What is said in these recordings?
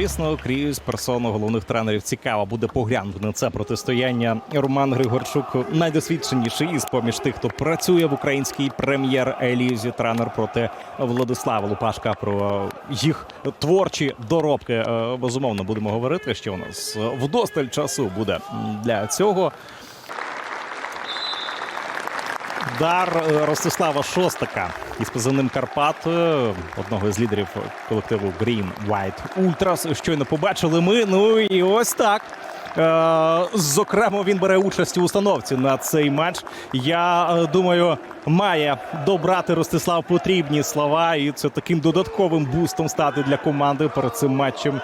звісно, крізь персону головних тренерів цікаво буде поглянути на це протистояння. Роман Григорчук найдосвідченіший із поміж тих, хто працює в українській прем'єр-елізі. Тренер проти Владислава Лупашка про їх творчі доробки. Е, Безумовно, будемо говорити, що у нас вдосталь часу буде для цього. Удар е, Ростислава Шостака із позивним Карпат, одного із лідерів колективу Green White Ultras. Щойно побачили ми. Ну і ось так. Е, Зокрема, він бере участь у установці на цей матч. Я е, думаю, має добрати Ростислав потрібні слова, і це таким додатковим бустом стати для команди перед цим матчем.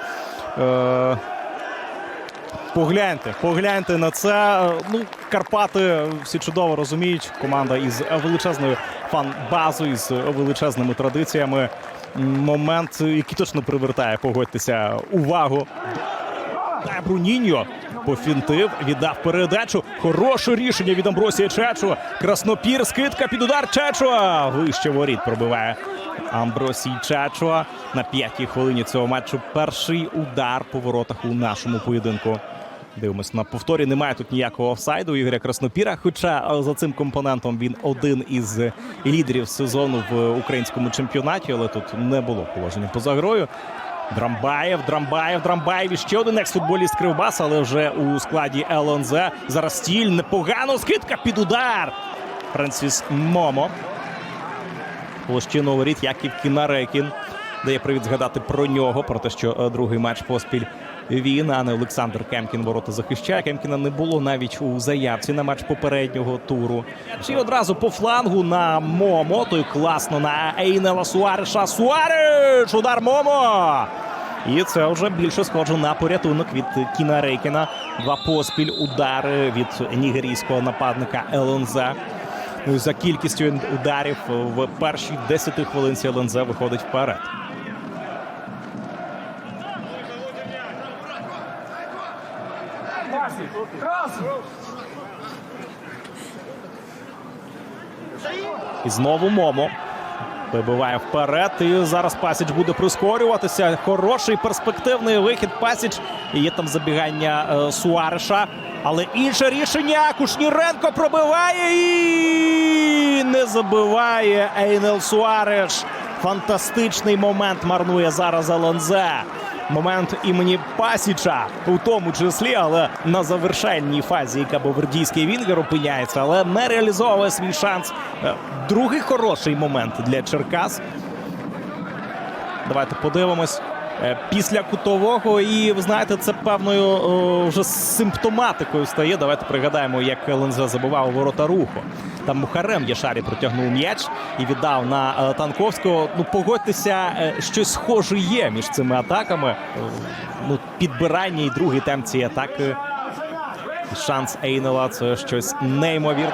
Е, Погляньте, погляньте на це. Ну, Карпати всі чудово розуміють. Команда із величезною фан-базою, із величезними традиціями. Момент, який точно привертає, погодьтеся, увагу. Та Бруніньо пофінтив, віддав передачу. Хороше рішення від Амбросія Чечо. Краснопір, скидка під удар Чечо. Вище воріт пробиває Амбросій Чечо. На п'ятій хвилині цього матчу перший удар по воротах у нашому поєдинку. Дивимось на повторі. Немає тут ніякого офсайду Ігоря Краснопіра. Хоча е, за цим компонентом він один із лідерів сезону в українському чемпіонаті, але тут не було положення поза грою. Драмбаєв, Драмбаєв, Драмбаєв. І ще один екс-футболіст Кривбас, але вже у складі ЛНЗ. Зараз стіль непогано. Скидка під удар. Франсіс Момо. Площину воріт Яків Кінарекін. Дає привід згадати про нього, про те, що е, другий матч поспіль він, а не Олександр Кемкін ворота захищає. Кемкіна не було навіть у заявці на матч попереднього туру. І одразу по флангу на Момо. Той класно на Ейнела Суареша. Суареш! Удар Момо! І це вже більше схоже на порятунок від Кіна Рейкіна. Два поспіль удари від нігерійського нападника ЛНЗ. Ну за кількістю ударів в першій 10 хвилинці ЛНЗ виходить вперед. І знову Момо. Вибиває вперед. І зараз Пасіч буде прискорюватися. Хороший перспективний вихід. Пасіч. І є там забігання е, Суареша. Але інше рішення. Кушніренко пробиває і не забиває Ейнел Суареш. Фантастичний момент марнує зараз Алонзе. Момент імені Пасіча, у тому числі, але на завершальній фазі кабовердійський вінгер опиняється, але не реалізовує свій шанс. Е, Другий хороший момент для Черкас. Давайте подивимось. Е, Після кутового, і ви знаєте, це певною о, вже симптоматикою стає. Давайте пригадаємо, як ЛНЗ забивав у ворота руху. Там Мухарем Яшарі протягнув м'яч і віддав на е, Танковського. Ну, погодьтеся, е, щось схоже є між цими атаками. Е, Ну, підбирання і другий темп цієї атаки. Шанс Ейнела це щось неймовірне.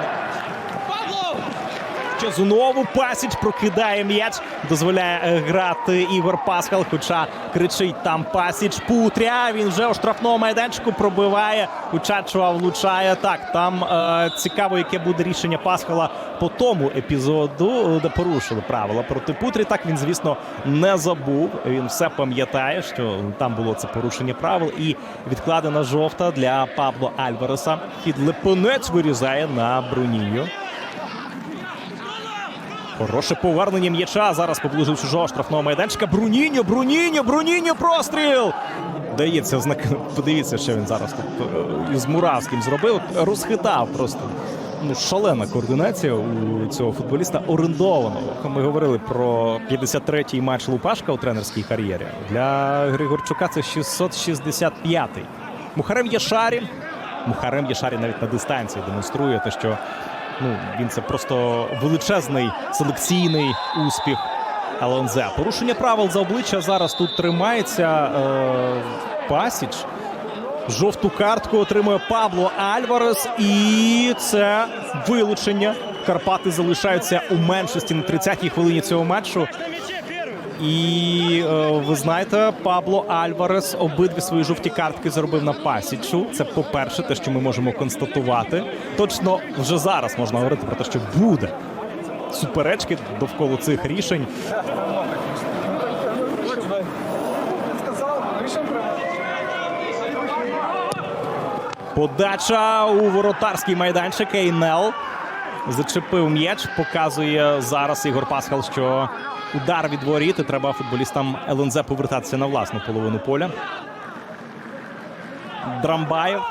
Що знову Пасіч прокидає м'яч, дозволяє е, грати Ігор Пасхал. Хоча кричить там Пасіч Путря. Він вже у штрафному майданчику пробиває. Учачува влучає. Так, там е, цікаво, яке буде рішення Пасхала по тому епізоду, де порушили правила проти Путрі. Так він, звісно, не забув. Він все пам'ятає, що там було це порушення правил. І відкладена жовта для Пабло Альвареса. Хід Липонець вирізає на Бруніньо. Хороше повернення м'яча. Зараз поближив чужого штрафного майданчика. Бруніньо, Бруніньо, Бруніньо, простріл! Дається знак. Подивіться, що він зараз тут е, із Муравським зробив. Розхитав просто. Ну, шалена координація у цього футболіста орендованого. Ми говорили про 53-й матч Лупашка у тренерській кар'єрі. Для Григорчука це 665-й. Мухарем Яшарі. Мухарем Яшарі навіть на дистанції демонструє те, що ну, він це просто величезний селекційний успіх Алонзе. Порушення правил за обличчя зараз тут тримається е, Пасіч. Жовту картку отримує Пабло Альварес. І це вилучення. Карпати залишаються у меншості на 30-й хвилині цього матчу. І е, ви знаєте, Пабло Альварес обидві свої жовті картки зробив на пасічу. Це по-перше, те, що ми можемо констатувати. Точно вже зараз можна говорити про те, що буде суперечки довкола цих рішень. Подача у воротарський майданчик. Ейнел зачепив м'яч. Показує зараз Ігор Пасхал, що удар від воріт. і Треба футболістам ЛНЗ повертатися на власну половину поля. Драмбаєв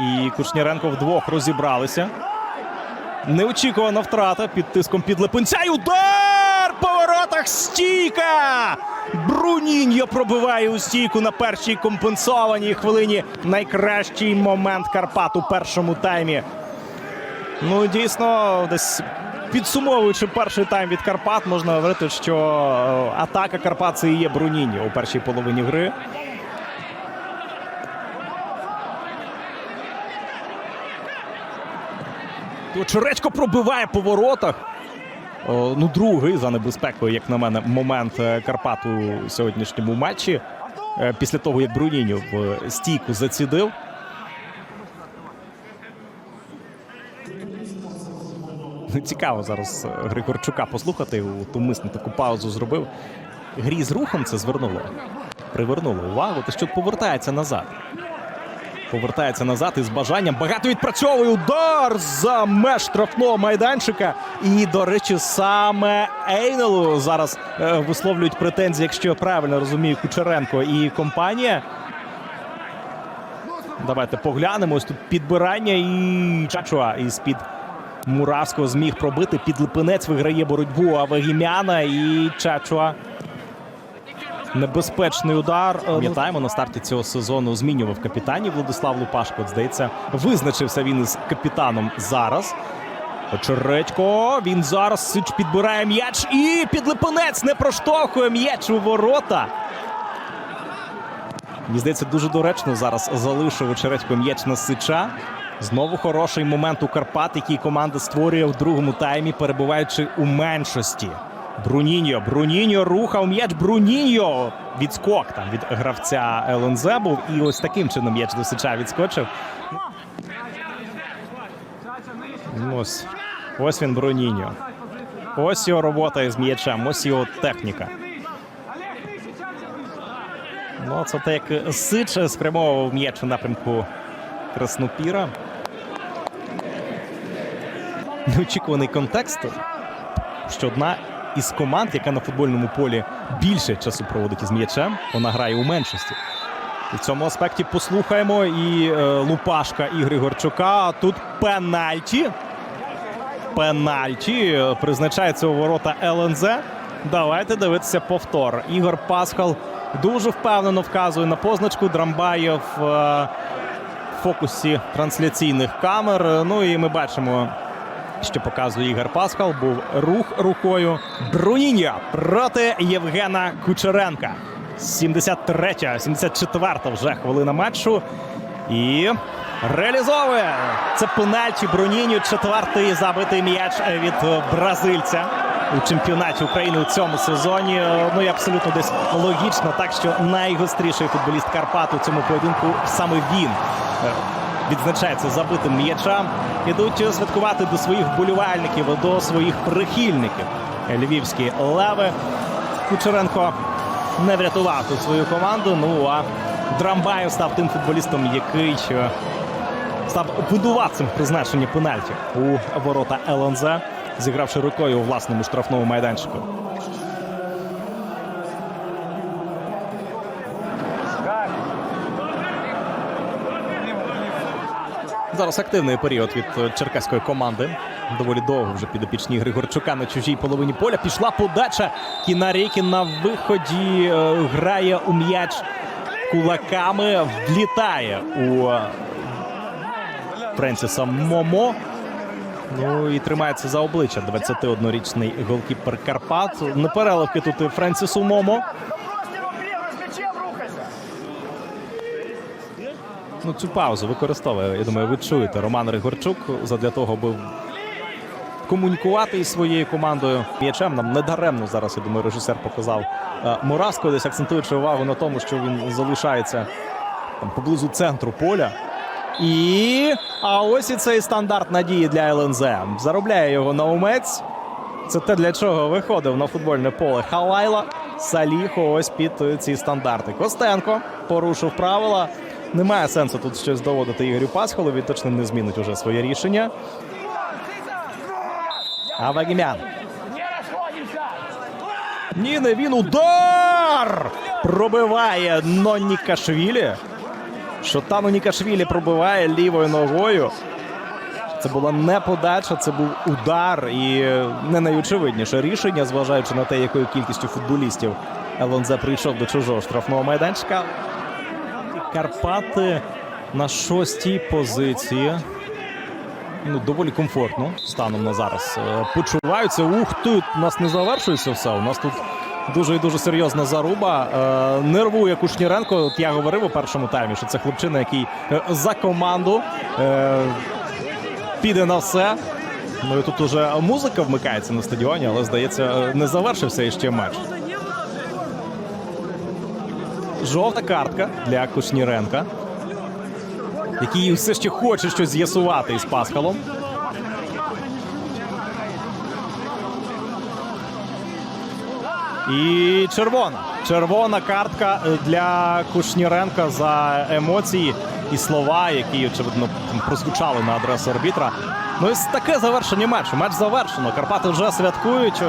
і Кушніренко вдвох розібралися. Неочікувана втрата під тиском підлипинця. І удар по воротах стійка! Бруніньо пробиває у стійку на першій компенсованій хвилині. Найкращий момент Карпат у першому таймі. Ну, дійсно, десь підсумовуючи перший тайм від Карпат, можна говорити, що е, атака Карпат це і є Бруніньо у першій половині гри. Черечко пробиває по воротах. Ну, другий за небезпекою, як на мене, момент е, Карпат у сьогоднішньому матчі. Е, Після того, як Бруніньо в стійку зацідив. Ну, Цікаво зараз е, Григорчука послухати. От таку паузу зробив. Грі з рухом це звернуло. Привернуло увагу, те, що повертається назад. Повертається назад із бажанням. Багато відпрацьовує удар за меж штрафного майданчика. І, до речі, саме Ейнелу зараз е, висловлюють претензії, якщо я правильно розумію, Кучеренко і компанія. Давайте поглянемо. Ось тут підбирання і Чачуа із-під Муравського зміг пробити. Підлипинець виграє боротьбу Авагімяна і Чачуа. Небезпечний удар. Пам'ятаємо, на старті цього сезону змінював капітанів Владислав Лупашко. Здається, визначився він із капітаном зараз. Очередько. Він зараз Сич підбирає м'яч і підлипинець не проштовхує м'яч у ворота. Мені здається, дуже доречно зараз залишив очередько м'яч на Сича. Знову хороший момент у Карпат, який команда створює в другому таймі, перебуваючи у меншості. Бруніньо. Бруніньо рухав м'яч. Бруніньо. Відскок там від гравця ЛНЗ був. І ось таким чином м'яч до Сича відскочив. Ну, Ось, ось він Бруніньо. Ось його робота із м'ячем, ось його техніка. Ну, це те, як Сич спрямовував м'яч у напрямку Краснопіра. Неочікуваний контекст, що одна із команд, яка на футбольному полі більше часу проводить із м'ячем, вона грає у меншості. І в цьому аспекті послухаємо і е, Лупашка і Григорчука. Тут пенальті. Пенальті е, призначається у ворота ЛНЗ. Давайте дивитися повтор. Ігор Пасхал дуже впевнено вказує на позначку. Драмбаєв е, в фокусі трансляційних камер. Ну і ми бачимо, що показує Ігор Пасхал. Був рух рукою Бруніньо проти Євгена Кучеренка. 73-я, 74-та вже хвилина матчу. І реалізовує це пенальті Бруніньо. Четвертий забитий м'яч від бразильця у чемпіонаті України у цьому сезоні. Ну і абсолютно десь логічно, так що найгостріший футболіст Карпат у цьому поєдинку саме він відзначається забитим м'ячам. Ідуть святкувати до своїх вболівальників, до своїх прихильників. Львівські леви. Кучеренко не врятував тут свою команду. Ну а Драмбаєв став тим футболістом, який став будуватцем призначення пенальті у ворота ЛНЗ, зігравши рукою у власному штрафному майданчику. Зараз активний період від е, черкаської команди. Доволі довго вже підопічні Григорчука на чужій половині поля. Пішла подача. Кінарікін на виході е, грає у м'яч кулаками. Влітає у е, Френсіса Момо. Ну і тримається за обличчя 21-річний голкіпер Карпат. Непереливки тут і Френсісу Момо. Ну, цю паузу використовує. Я думаю, ви чуєте Роман Григорчук задля того, аби комунікувати із своєю командою м'ячем. Нам недаремно зараз, я думаю, режисер показав е, Муравського, десь акцентуючи увагу на тому, що він залишається там поблизу центру поля. І а ось і цей стандарт надії для ЛНЗ. Заробляє його наумець. Це те, для чого виходив на футбольне поле Халайла. Саліхо ось під ці стандарти. Костенко порушив правила. Немає сенсу тут щось доводити Ігорю Пасхалу. Він точно не змінить уже своє рішення. Авагімян. Ні, не він удар! Пробиває Нонікашвілі. Шотану Нікашвілі пробиває лівою ногою. Це була не подача, це був удар і не найочевидніше рішення, зважаючи на те, якою кількістю футболістів Елонзе прийшов до чужого штрафного майданчика. Карпати на шостій позиції. Ну, доволі комфортно станом на зараз. Е, Почуваються. Ух ти, у нас не завершується все. У нас тут дуже і дуже серйозна заруба. Е, Нервує Кушніренко. От я говорив у першому таймі, що це хлопчина, який е, за команду піде на все. Ну і тут уже музика вмикається на стадіоні, але здається, не завершився іще матч. Жовта картка для Кушніренка, який все ще хоче щось з'ясувати із Пасхалом. І червона. Червона картка е, для Кушніренка за емоції і слова, які очевидно прозвучали на адресу арбітра. Ну і таке завершення матчу. Матч завершено. Карпати вже святкують.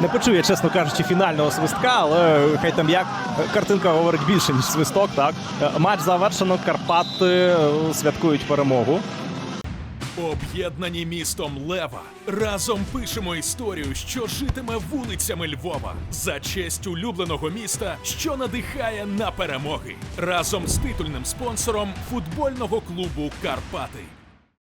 Не почує, чесно кажучи, фінального свистка, але хай там як картинка говорить більше, ніж свисток. Так матч завершено. Карпати е, святкують перемогу. Об'єднані містом Лева разом пишемо історію, що житиме вулицями Львова за честь улюбленого міста, що надихає на перемоги разом з титульним спонсором футбольного клубу Карпати.